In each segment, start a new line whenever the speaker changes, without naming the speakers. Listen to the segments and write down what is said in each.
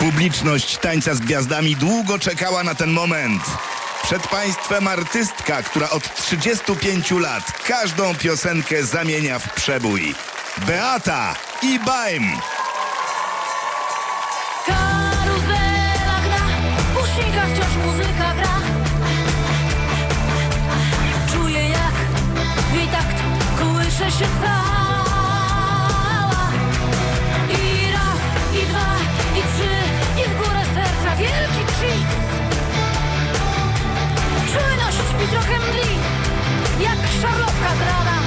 Publiczność tańca z gwiazdami długo czekała na ten moment. Przed Państwem artystka, która od 35 lat każdą piosenkę zamienia w przebój. Beata i Baim.
i trochę mdli, jak szarlotka z rana.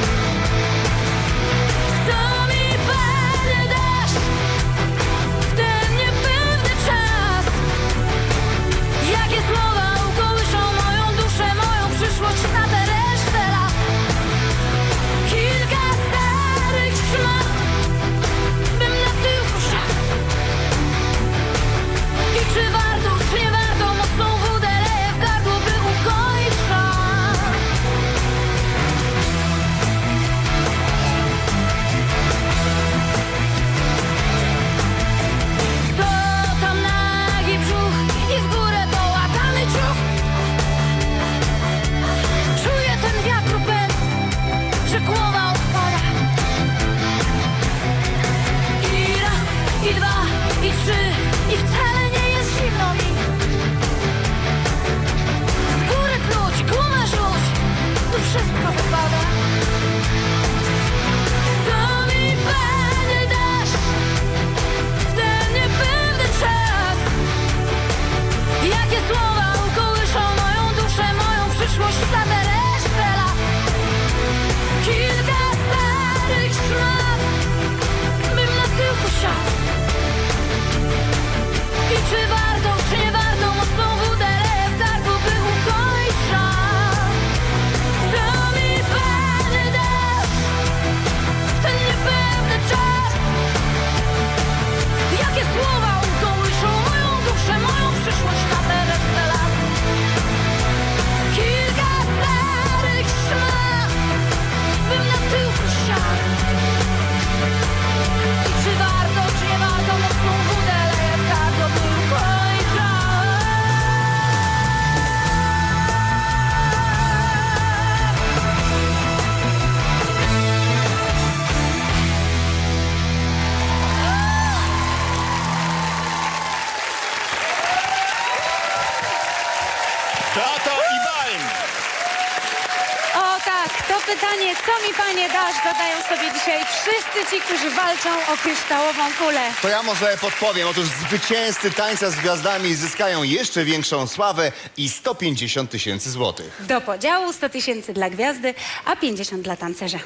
pytanie, co mi panie dasz, zadają sobie dzisiaj wszyscy ci, którzy walczą o kryształową kulę.
To ja może podpowiem. Otóż zwycięzcy tańca z gwiazdami zyskają jeszcze większą sławę i 150 tysięcy złotych.
Do podziału 100 tysięcy dla gwiazdy, a 50 dla tancerza.